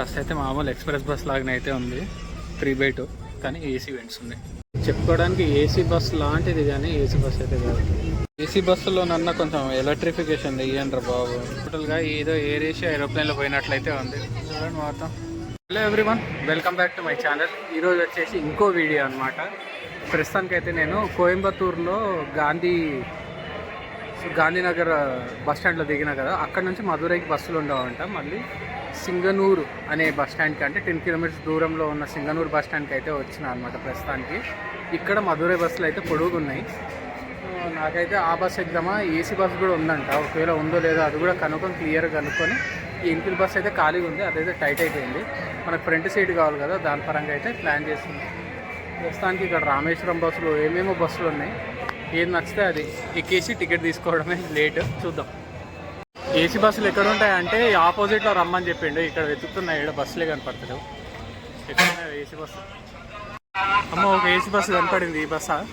Bus అయితే మామూలు express bus లాగానే అయితే ఉంది. త్రీ బై టూ కానీ ఏసీ వెంట్స్ ఉన్నాయి. చెప్పుకోవడానికి ఏసీ బస్ లాంటిది కానీ ఏసీ బస్ అయితే కాదు. ఏసీ బస్సులోనన్నా కొంచెం ఎలక్ట్రిఫికేషన్ ఇయ్యండ్రా బాబు. టోటల్గా ఏదో ఎయిర్ ఏషియా ఏరోప్లేన్లో పోయినట్లయితే ఉంది. చూడండి మొత్తం. Hello everyone welcome back to my channel ఈరోజు వచ్చేసి ఇంకో వీడియో అనమాట ప్రస్తుతానికైతే నేను కోయంబత్తూరులో గాంధీ గాంధీనగర్ బస్ స్టాండ్లో దిగిన కదా అక్కడ నుంచి మధురైకి బస్సులు ఉండవంట. మళ్ళీ సింగనూరు అనే బస్ స్టాండ్కి అంటే టెన్ కిలోమీటర్స్ దూరంలో ఉన్న సింగనూరు బస్ స్టాండ్కి అయితే వచ్చిన అనమాట ప్రస్తుతానికి. ఇక్కడ మధురై బస్సులు అయితే పొడుగు ఉన్నాయి. నాకైతే ఆ బస్ ఎగ్దామా ఏసీ బస్ కూడా ఉందంట. ఒకవేళ ఉందో లేదో అది కూడా కనుక్కొని క్లియర్గా కనుక్కొని ఈ ఎన్ఫీల్ బస్ అయితే ఖాళీగా ఉంది. అదైతే టైట్ అయిపోయింది. మనకు ఫ్రంట్ సీట్ కావాలి కదా దాని పరంగా అయితే ప్లాన్ చేస్తుంది ప్రస్తుతానికి ఇక్కడ రామేశ్వరం బస్సులు ఏమేమో బస్సులు ఉన్నాయి. ఏది నచ్చితే అది ఎక్కేసి టికెట్ తీసుకోవడమే లేట్. చూద్దాం. ఏసీ బస్సులు ఎక్కడ ఉంటాయంటే ఆపోజిట్లో రమ్మని చెప్పిండు. ఇక్కడ వెతుకుతున్నాయి ఇక్కడ బస్సులే కనపడతలేవు. ఎక్కడ ఏసీ బస్సు. అమ్మ ఒక ఏసీ బస్సు కనపడింది. ఈ బస్సా?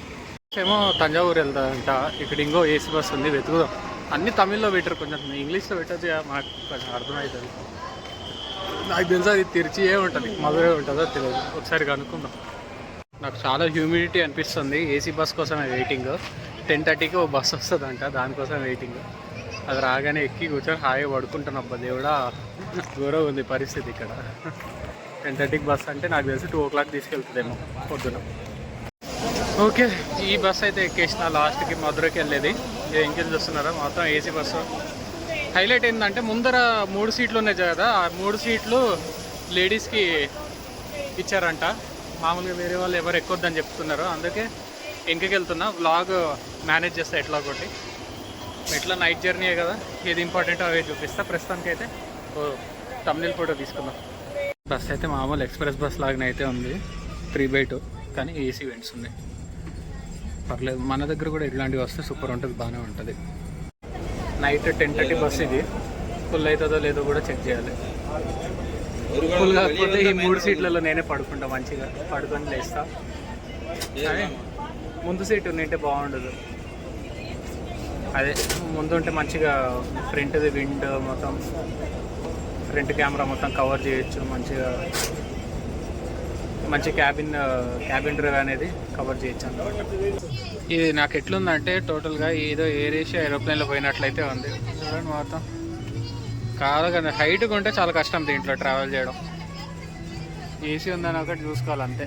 ఏమో తంజావూరు వెళ్తాదంట. ఇక్కడ ఇంకో ఏసీ బస్సు ఉంది. వెతుకుదాం. అన్ని తమిళ్ళో పెట్టారు. కొంచెం ఇంగ్లీష్లో పెట్టచ్చు మాకు కొంచెం అర్థమవుతుంది. నాకు తెలుసు అది ఏ ఉంటుంది. మధురే ఉంటుందో తెలియదు. ఒకసారి కనుక్కుందాం. నాకు చాలా హ్యూమిడిటీ అనిపిస్తుంది. ఏసీ బస్ కోసమే వెయిటింగ్. టెన్ థర్టీకి ఓ బస్ వస్తుందంట. దానికోసం వెయిటింగ్. అది రాగానే ఎక్కి కూర్చొని హాయిగా పడుకుంటాను. అబ్బా దేవుడా దూరం ఉంది పరిస్థితి ఇక్కడ. టెన్ థర్టీకి బస్ అంటే నాకు తెలిసి టూ ఓ క్లాక్ తీసుకెళ్తుందేమో పొద్దున. ఓకే ఈ బస్ అయితే ఎక్కేసిన లాస్ట్కి మధురకి వెళ్ళేది. ఇది ఇంకెళ్ళి చూస్తున్నారా? మొత్తం ఏసీ బస్సు హైలైట్ ఏంటంటే ముందర మూడు సీట్లు ఉన్నాయి కదా ఆ మూడు సీట్లు లేడీస్కి ఇచ్చారంట. మామూలుగా వేరే వాళ్ళు ఎవరు ఎక్కొద్దని చెప్తున్నారు. అందుకే ఇంటికి వెళ్తున్నా. వ్లాగ్ మేనేజ్ చేస్తా ఎట్లా ఒకటి. ఎట్లా నైట్ జర్నీయే కదా? ఏది ఇంపార్టెంట్ అవే చూపిస్తా. ప్రస్తుతానికి అయితే ఓ తమిళ ఫోటో తీసుకుందాం. బస్ అయితే మామూలు ఎక్స్ప్రెస్ బస్ లాగానే అయితే ఉంది. త్రీ బై టూ కానీ ఏసీ వెంట్స్ ఉన్నాయి. పర్లేదు మన దగ్గర కూడా ఇట్లాంటివి వస్తే సూపర్ ఉంటుంది బాగానే ఉంటుంది. నైట్ టెన్ థర్టీ బస్ ఇది. ఫుల్ అవుతుందో లేదో కూడా చెక్ చేయాలి. ఫుల్ కాకపోతే ఈ మూడు సీట్లలో నేనే పడుకుంటా మంచిగా. పడుకొని లేస్తా. కానీ ముందు సీట్ ఉంటే బాగుండదు. అదే ముందు ఉంటే మంచిగా ఫ్రంట్ది విండ్ మొత్తం ఫ్రంట్ కెమెరా మొత్తం కవర్ చేయొచ్చు మంచిగా మంచి క్యాబిన్ క్యాబిన్ డ్రైవ్ అనేది కవర్ చేయొచ్చు అనమాట ఇది నాకు ఎట్లుందంటే టోటల్గా ఏదో ఎయిర్ ఏషియా ఏరోప్లేన్లో పోయినట్లయితే ఉంది. చూడండి మొత్తం. కాదు కదా హైట్గా ఉంటే చాలా కష్టం దీంట్లో ట్రావెల్ చేయడం. ఏసీ ఉందని ఒకటి చూసుకోవాలి అంతే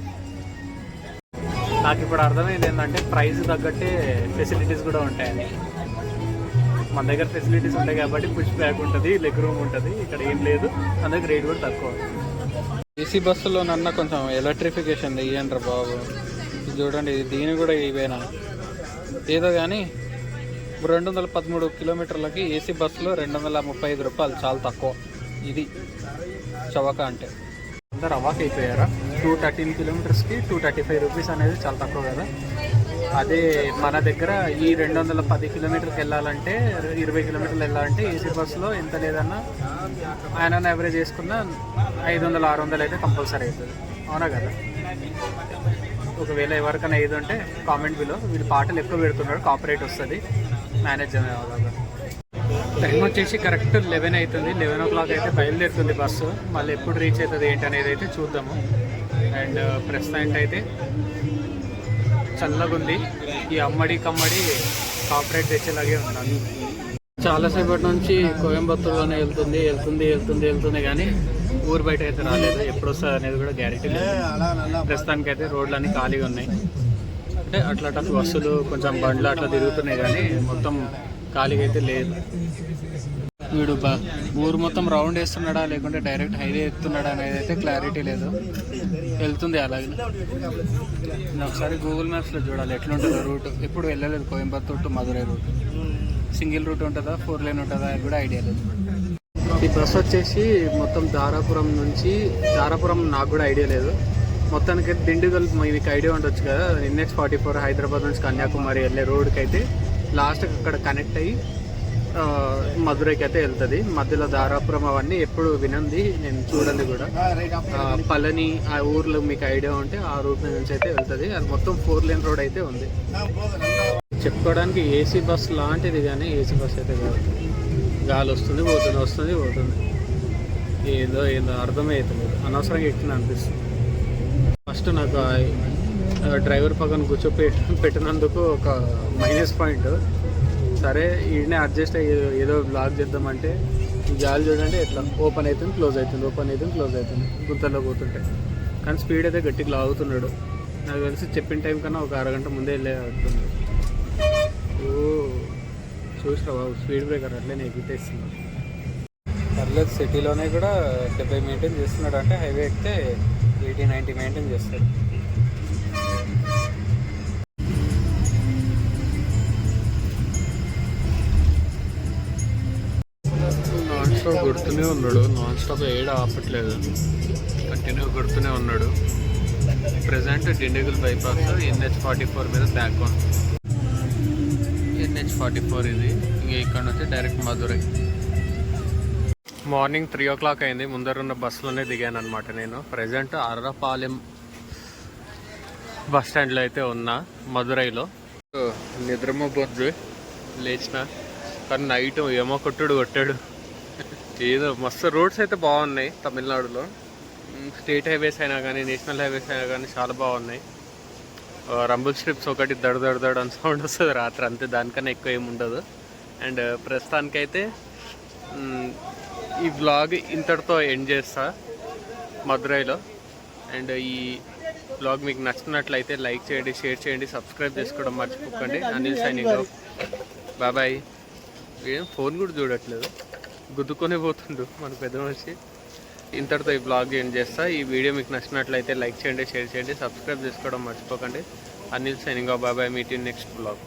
నాకు ఇప్పుడు అర్థమైంది ఏంటంటే ప్రైస్ తగ్గట్టే ఫెసిలిటీస్ కూడా ఉంటాయని మన దగ్గర ఫెసిలిటీస్ ఉంటాయి కాబట్టి పుష్ బ్యాక్ ఉంటుంది లెగ్ రూమ్ ఉంటుంది ఇక్కడ ఏం లేదు. అందుకే రేట్ కూడా తక్కువ. ఏసీ బస్సులో నన్న కొంచెం ఎలక్ట్రిఫికేషన్ ఇయ్యండ్రా బాబు. చూడండి ఇది దీని కూడా ఇవేనా? ఏదో కానీ రెండు వందల పదమూడు కిలోమీటర్లకి ఏసీ బస్సులో రెండు వందల ముప్పై ఐదు రూపాయలు చాలా తక్కువ. ఇది చవక అంటే. అందరు అవాక్ అయిపోయారా? టూ థర్టీన్ కిలోమీటర్స్కి టూ థర్టీ ఫైవ్ రూపీస్ అనేది చాలా తక్కువ కదా. అదే మన దగ్గర ఈ రెండు వందల పది కిలోమీటర్కి వెళ్ళాలంటే ఇరవై కిలోమీటర్లు వెళ్ళాలంటే ఏసీ బస్సులో ఎంత లేదన్నా ఆయన యావరేజ్ చేసుకున్న ఐదు వందలు ఆరు వందలు అయితే కంపల్సరీ అవుతుంది. అవునా కదా? ఒకవేళ ఎవరికైనా ఏది ఉంటే కామెంట్ బిలో వీళ్ళు పాటలు ఎక్కువ పెడుతున్నారు కాపరేట్ వస్తుంది. మేనేజ్ అనేవాళ్ళగా టైం వచ్చేసి కరెక్ట్ లెవెన్ అవుతుంది. లెవెన్ ఓ క్లాక్ అయితే బయలుదేరుతుంది బస్సు. మళ్ళీ ఎప్పుడు రీచ్ అవుతుంది ఏంటి అనేది అయితే చూద్దాము. అండ్ ప్రస్తుతానికి అయితే చల్లగా ఉంది ఈ అమ్మడి కమ్మడి కాపరేట్ తెచ్చేలాగే ఉన్నాను చాలాసేపటి నుంచి కోయంబత్తూరులోనే వెళ్తుంది వెళ్తుంది వెళ్తుంది వెళ్తుంది కానీ ఊరు బయట అయితే రాలేదు. ఎప్పుడు వస్తుంది అనేది కూడా గ్యారెంటీ లేదు. ప్రస్తుతానికి అయితే రోడ్లు ఖాళీగా ఉన్నాయి. అంటే అట్లా అట్లా బస్సులు కొంచెం బండ్లు అట్లా తిరుగుతున్నాయి కానీ మొత్తం ఖాళీగా అయితే లేదు. వీడు ఊరు మొత్తం రౌండ్ వేస్తున్నాడా లేకుంటే డైరెక్ట్ హైవే ఎక్కుతున్నాడా అనేది అయితే క్లారిటీ లేదు. వెళ్తుంది అలాగే. నేను ఒకసారి గూగుల్ మ్యాప్స్లో చూడాలి ఎట్లుంటుందో రూట్ ఎప్పుడు వెళ్ళలేదు Coimbatore to Madurai route single route ఉంటుందా ఫోర్ లైన్ ఉంటుందా అది కూడా ఐడియా లేదు. ఈ బస్ వచ్చేసి మొత్తం దారాపురం నుంచి దారాపురం నాకు కూడా ఐడియా లేదు. మొత్తానికి దిండుగల్ మీకు ఐడియా ఉండొచ్చు కదా ఎన్హెచ్ ఫార్టీ ఫోర్ హైదరాబాద్ నుంచి కన్యాకుమారి వెళ్ళే రోడ్కి అయితే లాస్ట్కి అక్కడ కనెక్ట్ అయ్యి మధురైకి అయితే వెళ్తుంది. మధ్యలో దారాపురం అవన్నీ ఎప్పుడు వినంది నేను చూడండి కూడా. పళని ఆ ఊర్లో మీకు ఐడియా ఉంటే ఆ రూట్ నుంచి అయితే వెళ్తుంది. అది మొత్తం ఫోర్ లేన్ రోడ్ అయితే ఉంది. చెప్పుకోవడానికి ఏసీ బస్ లాంటిది కానీ ఏసీ బస్ అయితే కాదు. గాలి వస్తుంది పోతుంది వస్తుంది పోతుంది ఏదో ఏదో అర్థమే అవుతలేదు అనవసరంగా ఎక్కిన అనిపిస్తుంది. ఫస్ట్ నాకు డ్రైవర్ పక్కన కూర్చోపె పెట్టినందుకు ఒక మైనస్ పాయింట్. సరే ఈడనే అడ్జస్ట్ అయ్యి ఏదో బ్లాక్ చేద్దామంటే ఈ చూడండి ఎట్లా ఓపెన్ అవుతుంది క్లోజ్ అవుతుంది ఓపెన్ అవుతుంది క్లోజ్ అవుతుంది గుంతల్లో పోతుంటే. కానీ స్పీడ్ అయితే గట్టిగా లాగుతున్నాడు. నాకు తెలిసి చెప్పిన టైం కన్నా ఒక అరగంట ముందే వెళ్ళే ఓ చూసిరా బాబు స్పీడ్ బ్రేకర్ అట్లనే ఎగిటేస్తున్నాడు పర్లేదు సిటీలోనే కూడా డెబ్బై మెయింటైన్ చేస్తున్నాడు అంటే హైవే ఎక్కితే ఎయిటీ నైంటీ మెయింటైన్ చేస్తాడు. నాన్ స్టాప్ కొడుతూనే ఉన్నాడు. నాన్ స్టాప్ ఏడ ఆపట్లేదు. కంటిన్యూ కొడుతూనే ఉన్నాడు. Present Dindigul bypass NH forty four మీద back one NH forty four ఇది. ఇంక ఇక్కడ నుంచి direct Madurai morning three o'clock అయింది ముందరున్న బస్సులోనే దిగాను అనమాట నేను. ప్రజెంట్ అర్రపాలెం బస్ స్టాండ్లో అయితే ఉన్నా మధురైలో నిద్రమోబొద్దు లేచిన. కానీ నైట్ ఏమో కొట్టుడు కొట్టాడు. ఏదో మస్తు రోడ్స్ అయితే బాగున్నాయి తమిళనాడులో. స్టేట్ హైవేస్ అయినా కానీ నేషనల్ హైవేస్ అయినా కానీ చాలా బాగున్నాయి. రంబుల్ స్ట్రిప్స్ ఒకటి దడ దడ దడ అని సౌండ్ వస్తుంది రాత్రి అంతే దానికన్నా ఎక్కువ ఏమి ఉండదు. అండ్ ప్రస్తుతానికైతే ఈ బ్లాగ్ ఇంతటితో ఎండ్ చేస్తా మదురైలో అండ్ ఈ బ్లాగ్ మీకు నచ్చినట్లయితే లైక్ చేయండి షేర్ చేయండి సబ్స్క్రైబ్ చేసుకోవడం మర్చిపోకండి. అనిల్ సైనింగ్ బాబాయ్ ఏం ఫోన్ కూడా చూడట్లేదు. గుద్దుకొనే పోతుండు మన పెద్ద మనిషి. ఇంతటితో ఈ బ్లాగ్ ఎండ్ చేస్తా. ఈ వీడియో మీకు నచ్చినట్లయితే లైక్ చేయండి షేర్ చేయండి సబ్స్క్రైబ్ చేసుకోవడం మర్చిపోకండి. అనిల్ సైనింగ్ బాబాయ్ మీట్ ఇన్ నెక్స్ట్ బ్లాగ్